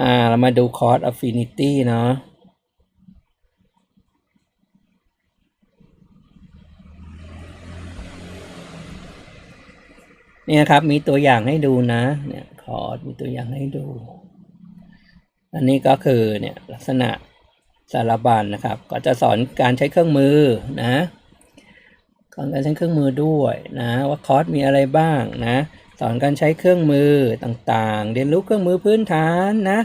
อ่า เรามาดูคอร์ส affinity เนาะเนี่ยครับ มีตัวอย่างให้ดูนะ เนี่ยคอร์สมีตัวอย่างให้ดู อันนี้ก็คือเนี่ยลักษณะสารบัญนะครับ ก็จะสอนการใช้เครื่องมือนะการใช้เครื่องมือด้วยนะ ว่าคอร์สมีอะไรบ้างนะ สอนการใช้เครื่องมือต่างๆ เรียนรู้เครื่องมือพื้นฐานนะ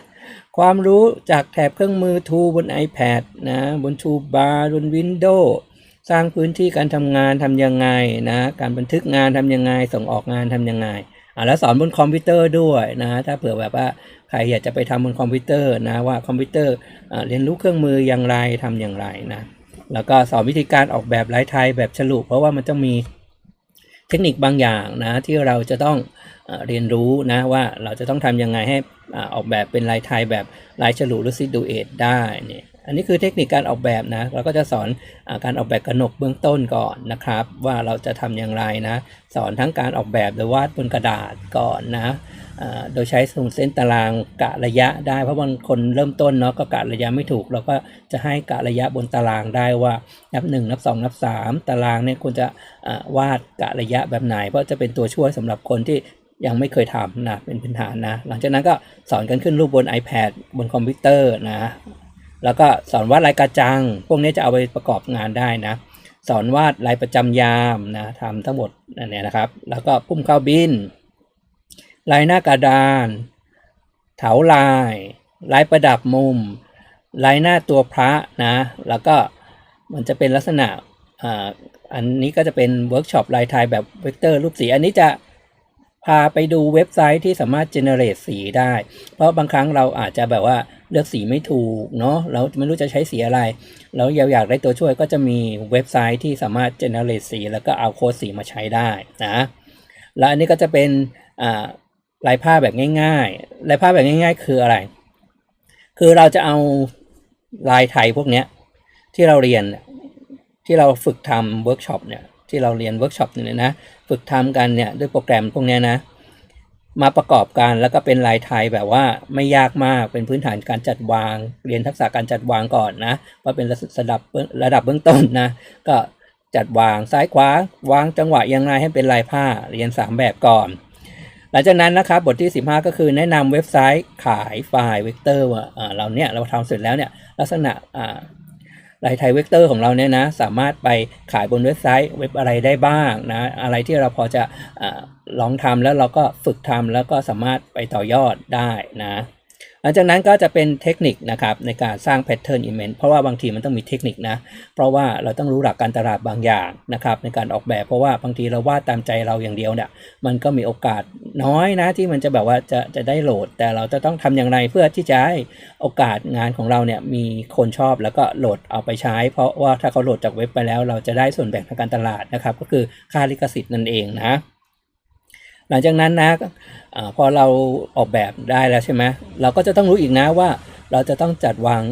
ความรู้จากแถบเครื่องมือ Tool บน iPad นะบน Toolbar บน Windows สร้างพื้นที่การทำงานทำยังไงนะการบันทึกงานทำยังไง ส่งออกงานทำยังไงอ่าแล้วสอนบนคอมพิวเตอร์ด้วยนะถ้าเผื่อแบบว่าใครอยากจะไปทำบนคอมพิวเตอร์นะว่าคอมพิวเตอร์เรียนรู้เครื่องมืออย่างไรทำอย่างไรนะแล้วก็สอนวิธีการออกแบบลายไทยแบบฉลุเพราะว่ามันจะมี เทคนิคบางอย่างนะที่เราจะต้องเรียนรู้นะว่าเราจะต้องทำยังไงให้อออกแบบเป็นลายไทยแบบลายฉลุหรือซิดูเอทได้เนี่ย อันนี้คือเทคนิคการออกแบบนะ เราก็จะสอนอการออกแบบกระหนกเบื้องต้นก่อนนะครับ ว่าเราจะทำอย่างไรนะ สอนทั้งการออกแบบหรือวาดบนกระดาษก่อนนะโดยใช้ทรงเส้นตารางกะระยะได้เพราะบางคนเริ่มต้นเนาะก็กะระยะไม่ถูก เราก็จะให้กะระยะบนตารางได้ว่านับ 1 นับ 2 นับ 3 ตารางเนี่ยควรจะวาดกะระยะแบบไหน เพราะจะเป็นตัวช่วยสำหรับคนที่ยังไม่เคยทำนะเป็นพื้นฐานนะ หลังจากนั้นก็สอนกันขึ้นรูปบน iPad บนคอมพิวเตอร์นะ แล้วก็สอนวาดลายกระจัง พวกนี้จะเอาไปประกอบงานได้นะ สอนวาดลายประจำยามนะทำทั้งหมดนั่นเนี่นะครับ แล้วก็พุ่มข้าวบิน ลายหน้ากระดาน เถาลาย ลายประดับมุม ลายหน้าตัวพระนะ แล้วก็มันจะเป็นลักษณะอ่าอันนี้ก็จะเป็นเวิร์กช็อปลายไทยแบบเวกเตอร์รูปสีอันนี้จะพาไปดูเว็บไซต์ที่สามารถเจเนเรตสีได้ เพราะบางครั้งเราอาจจะแบบว่า เลือกสีไม่ถูกเนาะเราไม่รู้จะใช้สีอะไร แล้วเรากอยากได้ตัวช่วยก็จะมีเว็บไซต์ที่สามารถเจเนเรตสี แล้วก็เอาโค้ดสีมาใช้ได้นะแล้วอันนี้ก็จะเป็นลายผ้าแบบง่ายๆลายผ้าแบบง่าย ๆ คืออะไร คือเราจะเอาลายไทยพวกเนี้ยที่เราเรียนที่เราฝึกทำเวิร์กช็อปเนี่ยที่เราเรียนเวิร์กช็อปเนี่ยนะ ฝึกทำกันเนี่ยด้วยโปรแกรมพวกนี้นะ มาประกอบกันแล้วก็เป็นลายไทยแบบว่าไม่ยากมากเป็นพื้นฐานการจัดวาง เรียนทักษะการจัดวางก่อนนะว่าเป็นระดับระดับเบื้องต้นนะก็จัดวางซ้ายขวาวางจังหวะยังไงให้เป็นลายผ้าเรียน 3 แบบก่อน หลังจากนั้นนะครับบทที่ 15 ก็คือแนะนำเว็บไซต์ขายไฟล์เวกเตอร์ว่าเราเนี่ยเราทำเสร็จแล้วเนี่ยลักษณะ ลายไทยเวกเตอร์ของเราเนี่ยนะสามารถไปขายบนเว็บไซต์เว็บอะไรได้บ้างนะอะไรที่เราพอจะอลองทำแล้วเราก็ฝึกทำแล้วก็สามารถไปต่อยอดได้นะ หลังจากนั้นก็จะเป็นเทคนิคนะครับในการสร้าง Pattern Element เพราะว่าบางทีมันต้องมีเทคนิคนะ เพราะว่าเราต้องรู้หลักการตลาดบางอย่างนะครับในการออกแบบเพราะว่าบางทีเราวาดตามใจเราอย่างเดียวเนี่ยมันก็มีโอกาสน้อยนะที่มันจะแบบว่าจะจะได้โหลด แต่เราจะต้องทำอย่างไรเพื่อที่จะให้โอกาสงานของเราเนี่ยมีคนชอบแล้วก็โหลดเอาไปใช้ เพราะว่าถ้าเขาโหลดจากเว็บไปแล้ว เราจะได้ส่วนแบ่งทางการตลาดนะครับก็คือค่าลิขสิทธิ์นั่นเองนะ ลังจากนั้นนะอะพอเราออกแบบได้แล้วใช่ไหมเราก็จะต้องรู้อีกนะว่า เราจะต้องจัดวาง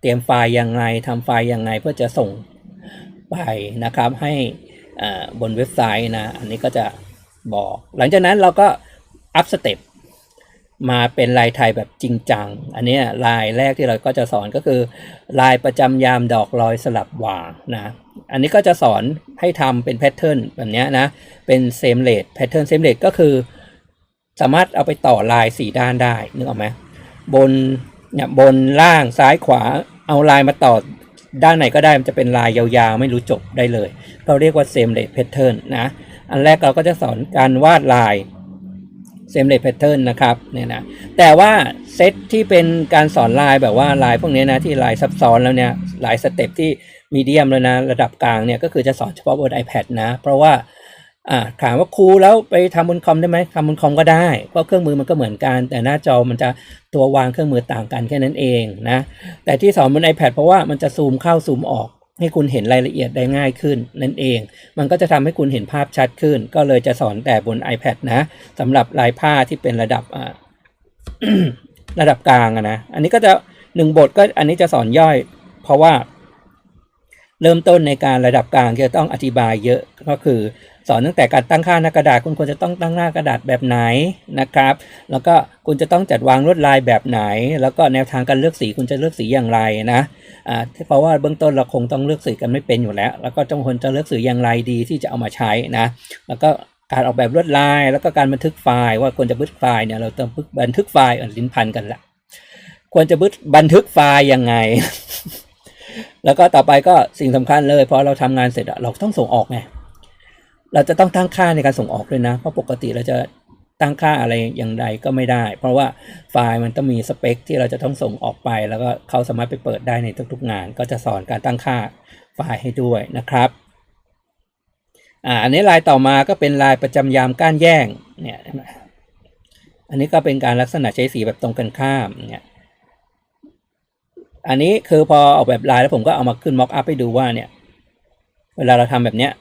เตรียมไฟล์ยังไงทำไฟล์ยังไงเพื่อจะส่งไปนะครับให้บนเว็บไซต์นะ อันนี้ก็จะบอก หลังจากนั้นเราก็อัพสเต็ป มาเป็นลายไทยแบบจริงจัง อันนี้ลายแรกที่เราก็จะสอนก็คือ ลายประจำยามดอกลอยสลับหว่างนะ อันนี้ก็จะสอนให้ทำเป็นแพทเทิร์นแบบเนี้ยนะ เป็นเซมเลดแพทเทิร์นเซมเลดก็คือ สามารถเอาไปต่อลายสี่ด้านได้นึกออกไหมบนเนี่ยบนล่างซ้ายขวาเอาลายมาต่อด้านไหนก็ได้มันจะเป็นลายยาวๆ ไม่รู้จบได้เลย เราเรียกว่าเซมเลดแพทเทิร์นนะ อันแรกเราก็จะสอนการวาดลาย เซมเลดแพทเทิร์นนะครับเนี่ยนะแต่ว่าเซตที่เป็นการสอนลายแบบว่าลายพวกนี้นะที่ลายซับซ้อนแล้วเนี่ยลายสเต็ปที่มีเดียมแล้วนะระดับกลางเนี่ยก็คือจะสอนเฉพาะบน iPad นะ เพราะว่าอ่าถามว่าครูแล้วไปทำบนคอมได้ไหมทำบนคอมก็ได้เพราะเครื่องมือมันก็เหมือนกัน แต่หน้าจอมันจะตัววางเครื่องมือต่างกันแค่นั้นเองนะแต่ที่สอนบน iPad เพราะว่ามันจะซูมเข้าซูมออก ให้คุณเห็นรายละเอียดได้ง่ายขึ้นนั่นเอง มันก็จะทำให้คุณเห็นภาพชัดขึ้น ก็เลยจะสอนแต่บน iPad นะสำหรับลายผ้าที่เป็นระดับระดับกลางอะนะ อันนี้ก็จะหนึ่งบทก็อันนี้จะสอนย่อย เพราะว่า เริ่มต้นในการระดับกลางจะต้องอธิบายเยอะก็คือสอนตั้งแต่การตั้งค่าหน้ากระดาษคุณควรจะต้องตั้งหน้ากระดาษแบบไหนนะครับ แล้วก็คุณจะต้องจัดวางลวดลายแบบไหน แล้วก็แนวทางการเลือกสีคุณจะเลือกสีอย่างไรนะอ่าเพราะว่าเบื้องต้นเราคงต้องเลือกสีกันไม่เป็นอยู่แล้ว แล้วก็ต้องคนจะเลือกสีอย่างไรดีที่จะเอามาใช้นะแล้วก็การออกแบบลวดลาย แล้วก็การบันทึกไฟล์ ว่าควรจะบันทึกไฟล์เนี่ยเราต้องบันทึกไฟล์อะลิ้นพันกันละควรจะบันทึกไฟล์ยังไง แล้วก็ต่อไปก็สิ่งสำคัญเลยพอเราทำงานเสร็จเราต้องส่งออกไงเราจะต้องตั้งค่าในการส่งออกด้วยนะ เพราะปกติเราจะตั้งค่าอะไรอย่างใดก็ไม่ได้ เพราะว่าไฟล์มันต้องมีสเปคที่เราจะต้องส่งออกไป แล้วก็เขาสามารถไปเปิดได้ในทุกๆงาน ก็จะสอนการตั้งค่าไฟล์ให้ด้วยนะครับอ่าอันนี้ลายต่อมาก็เป็นลายประจำยามก้านแย่งเนี่ยอันนี้ก็เป็นการลักษณะใช้สีแบบตรงกันข้ามเนี่ย อันนี้คือพอออกแบบลายแล้วผมก็เอามาขึ้นม็อกอัพให้ดูว่าเนี่ย เวลาเราทำแบบเนี้ย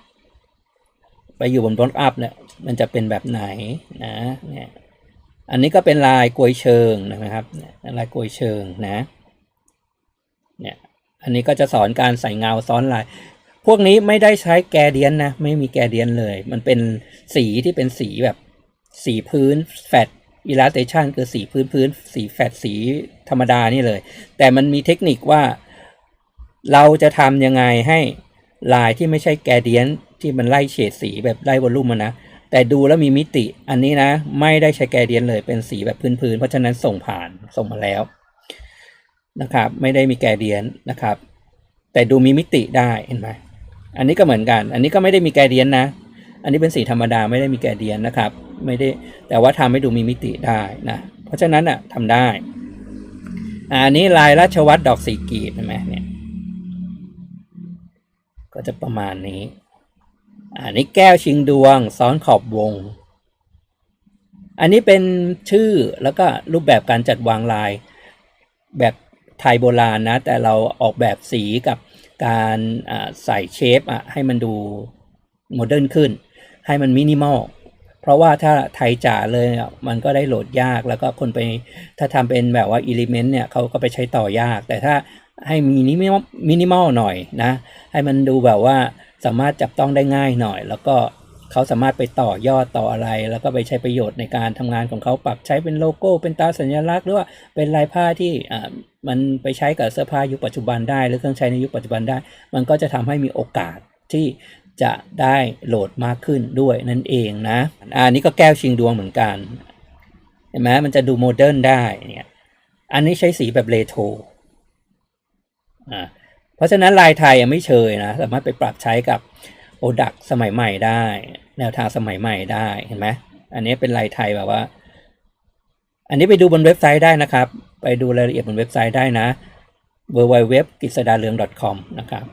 ไปอยู่บนบล็อกอัพเนี่ย มันจะเป็นแบบไหนนะ เนี่ย อันนี้ก็เป็นลายกลวยเชิงนะครับลายกลวยเชิงนะ เนี่ย อันนี้ก็จะสอนการใส่เงาซ้อนลาย พวกนี้ไม่ได้ใช้แกเดียนนะ ไม่มีแกเดียนเลย มันเป็นสีที่เป็นสีแบบสีพื้นแฟต อิล s สเ t ชันคือสีพื้นพื้นสีแฟตสีธรรมดานี่เลย แต่มันมีเทคนิคว่าเราจะทำยังไงให้ลายที่ไม่ใช่แกเดียนที่มันไล่เฉดสีแบบไล่วอลลุ่มนนะ แต่ดูแล้วมีมิติอันนี้นะ ไม่ได้ใช้แกเดียนเลยเป็นสีแบบพื้นๆ เพราะฉะนั้นส่งผ่านส่งมาแล้วนะครับ ไม่ได้มีแกเดียนนะครับ แต่ดูมีมิติได้เห็นไหมอันนี้ก็เหมือนกัน อันนี้ก็ไม่ได้มีแกเดียนนะ อันนี้เป็นสีธรรมดาไม่ได้มีแกเดียนนะครับ ไม่ได้แต่ว่าทำให้ดูมีมิติได้นะเพราะฉะนั้นอะทำได้อันนี้ลายราชวัตรดอกสีกีบเห็นไหมเนี่ยก็จะประมาณนี้ อันนี้แก้วชิงดวง ซ้อนขอบวง อันนี้เป็นชื่อแล้วก็รูปแบบการจัดวางลายแบบไทยโบราณนะ แต่เราออกแบบสีกับการใส่เชฟอะให้มันดูโมเดิร์นขึ้น ให้มันมินิมอล เพราะว่าถ้าไทยจ๋าเลยอะมันก็ได้โหลดยากแล้วก็คนไปถ้าทำเป็นแบบว่าอิเลเมนต์เนี่ยเขาก็ไปใช้ต่อยาก แต่ถ้าให้มินิมอลมินิมอลหน่อยนะ ให้มันดูแบบว่าสามารถจับต้องได้ง่ายหน่อย แล้วก็เขาสามารถไปต่อยอดต่ออะไร แล้วก็ไปใช้ประโยชน์ในการทำงานของเขาปรับใช้เป็นโลโก้ เป็นตราสัญลักษณ์หรือว่าเป็นลายผ้าที่อ่ามันไปใช้กับเสื้อผ้ายุคปัจจุบันได้ หรือเครื่องใช้ในยุคปัจจุบันได้ มันก็จะทำให้มีโอกาสที่ จะได้โหลดมากขึ้นด้วยนั่นเองนะ อันนี้ก็แก้วชิงดวงเหมือนกันเห็นไหมมันจะดูโมเดิร์นได้เนี่ยอันนี้ใช้สีแบบเรโทรอ่าเพราะฉะนั้นลายไทยยังไม่เชยนะ สามารถไปปรับใช้กับโปรดักสมัยใหม่ได้ แนวทางสมัยใหม่ได้เห็นไหมอันนี้เป็นลายไทยแบบว่า อันนี้ไปดูบนเว็บไซต์ได้นะครับ ไปดูรายละเอียดบนเว็บไซต์ได้นะ w w w กิษดาเรือง .com นะครับ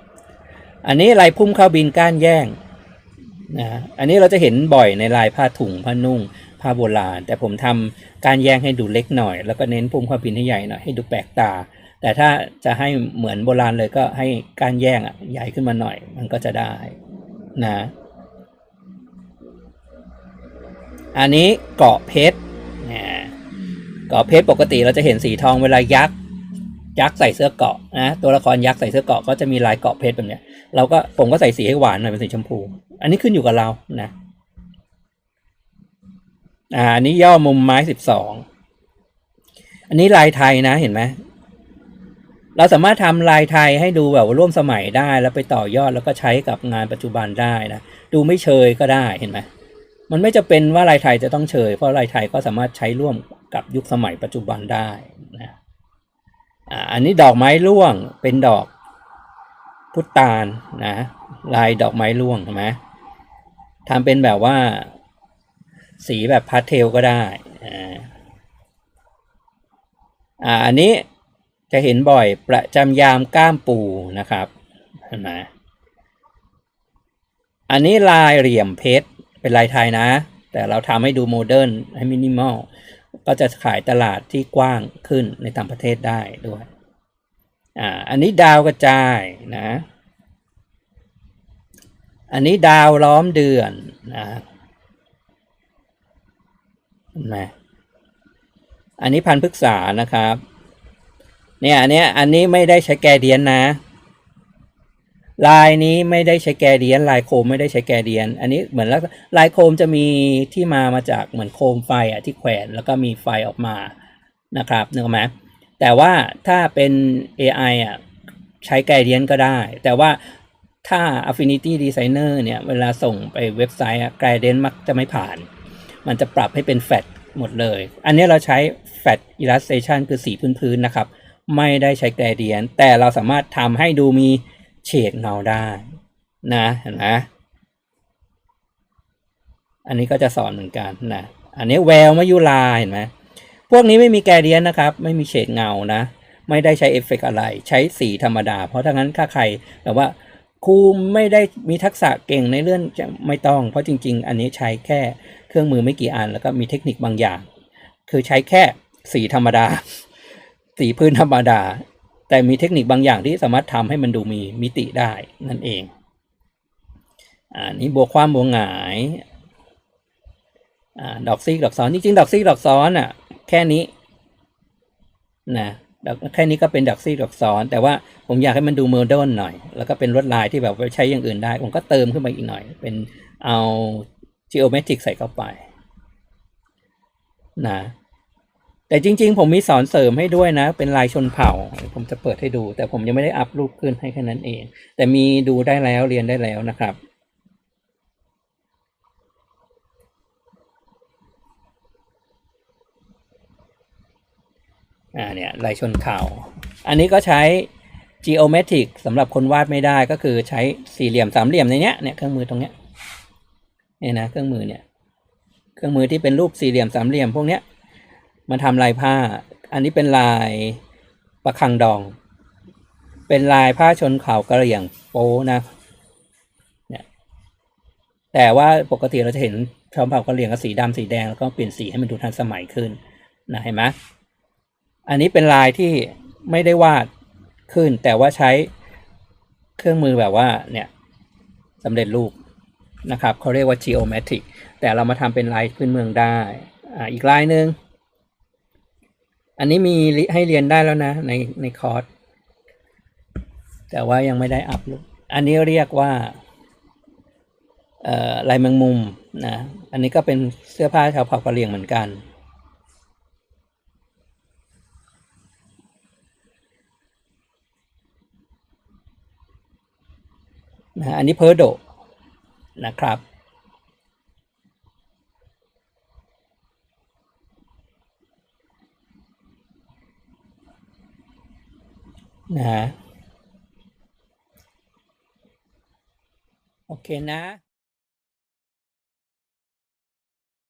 อันนี้ลายพุ่มข้าวบินก้านแย่งนะอันนี้เราจะเห็นบ่อยในลายผ้าถุงผ้านุ่งผ้าโบราณ แต่ผมทำการแย่งให้ดูเล็กหน่อย แล้วก็เน้นพุ่มข้าวบินให้ใหญ่หน่อยให้ดูแปลกตา แต่ถ้าจะให้เหมือนโบราณเลยก็ให้การแย่งอะใหญ่ขึ้นมาหน่อยมันก็จะได้นะอันนี้เกาะเพชรนะเกาะเพชรปกติเราจะเห็นสีทองเวลายักษ์ ยักษ์ใส่เสื้อเกาะนะตัวละครยักษ์ใส่เสื้อเกาะก็จะมีลายเกาะเพชรแบบเนี้ยเราก็ผมก็ใส่สีให้หวานหน่อยเป็นสีชมพู อันนี้ขึ้นอยู่กับเรานะอ่าอันนี้ย่อมุมไม้สิบสองอันนี้ลายไทยนะเห็นไหมเราสามารถทำลายไทยให้ดูแบบว่าร่วมสมัยได้แล้วไปต่อยอดแล้วก็ใช้กับงานปัจจุบันได้นะดูไม่เชยก็ได้เห็นไหมมันไม่จะเป็นว่าลายไทยจะต้องเชยเพราะลายไทยก็สามารถใช้ร่วมกับยุคสมัยปัจจุบันได้ อันนี้ดอกไม้ร่วงเป็นดอกพุตานนะลายดอกไม้ร่วงเห็นไหมทำเป็นแบบว่า สีแบบพาสเทลก็ได้อ่าอ่าอันนี้จะเห็นบ่อยประจำยามก้ามปูนะครับเห็นไหมอันนี้ลายเหลี่ยมเพชรเป็นลายไทยนะ แต่เราทำให้ดูโมเดิร์นให้มินิมอล ก็จะขายตลาดที่กว้างขึ้นในต่างประเทศได้ด้วยอ่าอันนี้ดาวกระจายนะ อันนี้ดาวล้อมเดือนนะเห็นไหมอันนี้พันพฤกษานะครับ เนี่ยอันเนี้ยอันนี้ไม่ได้ใช้แกเดียนนะ ลายนี้ไม่ได้ใช้แกเดียน ลายโคมไม่ได้ใช้แกเดียน อันนี้เหมือนแล้วลายโคมจะมีที่มามาจากเหมือนโคมไฟอะที่แขวนแล้วก็มีไฟออกมานะครับนึกออกไหมแต่ว่าถ้าเป็น AI อะใช้แกเดียนก็ได้ แต่ว่าถ้า Affinity Designer เนี่ยเวลาส่งไปเว็บไซต์อะ Gradient มักจะไม่ผ่าน มันจะปรับให้เป็นแฟตหมดเลย อันนี้เราใช้ Fat Illustration คือสีพื้นๆนะครับ ไม่ได้ใช้ Gradient แต่เราสามารถทำให้ดูมี เฉดเงาได้นะเห็นไหมอันนี้ก็จะสอนเหมือนกันนะอันนี้แววมายุลาเห็นไหมพวกนี้ไม่มีแกเดียนนะครับ ไม่มีเฉดเงานะ ไม่ได้ใช้เอฟเฟกต์อะไรใช้สีธรรมดา เพราะถ้างั้นถ้าใครแบบว่าครูไม่ได้มีทักษะเก่งในเรื่องจะไม่ต้อง เพราะจริง ๆ อันนี้ใช้แค่เครื่องมือไม่กี่อัน แล้วก็มีเทคนิคบางอย่าง คือใช้แค่สีธรรมดา สีพื้นธรรมดา แต่มีเทคนิคบางอย่างที่สามารถทำให้มันดูมีมิติได้นั่นเองอ่านี้บวกความบวกหงายอดอกซีกดอกซ้อนจริงๆดอกซีกดอกซ้อนอะแค่นี้นะแค่นี้ก็เป็นดอกซีกดอกซ้อน แต่ว่าผมอยากให้มันดูเมอร์ดอนหน่อย แล้วก็เป็นลวดลายที่แบบไว้ใช้อย่างอื่นได้ ผมก็เติมขึ้นไปอีกหน่อย เป็นเอา geometric ใส่เข้าไปนะ แต่จริง ๆ ผมมีสอนเสริมให้ด้วยนะ เป็นลายชนเผ่า ผมจะเปิดให้ดู แต่ผมยังไม่ได้อัพรูปขึ้นให้แค่นั้นเอง แต่มีดูได้แล้วเรียนได้แล้วนะครับอ่าเนี่ยลายชนเผ่า อันนี้ก็ใช้ geometric สำหรับคนวาดไม่ได้ก็คือใช้สี่เหลี่ยมสามเหลี่ยมในเนี้ยเนี่ยเครื่องมือตรงเนี้ยเนี่ยนะเครื่องมือเนี่ย เครื่องมือที่เป็นรูปสี่เหลี่ยมสามเหลี่ยมพวกเนี้ย มาทำลายผ้า อันนี้เป็นลายประคังดอง เป็นลายผ้าชนเผ่ากระเหรี่ยงโป้นะเนี่ยแต่ว่าปกติเราจะเห็นชนเผ่ากระเหรี่ยงกับสีดำสีแดงแล้วก็เปลี่ยนสีให้มันดูทันสมัยขึ้นนะเห็นไหมอันนี้เป็นลายที่ไม่ได้วาดขึ้น แต่ว่าใช้เครื่องมือแบบว่าเนี่ยสำเร็จรูปนะครับเขาเรียกว่า geometric แต่เรามาทำเป็นลายพื้นเมืองได้อ่าอีกลายหนึ่ง อันนี้มีให้เรียนได้แล้วนะ ในในคอร์ส แต่ว่ายังไม่ได้อัพรูปอันนี้เรียกว่าลายแมงมุมนะ อันนี้ก็เป็นเสื้อผ้าชาวเผ่ากะเหรี่ยงเหมือนกัน นะ อันนี้เพอร์โดนะครับ na. Okay na.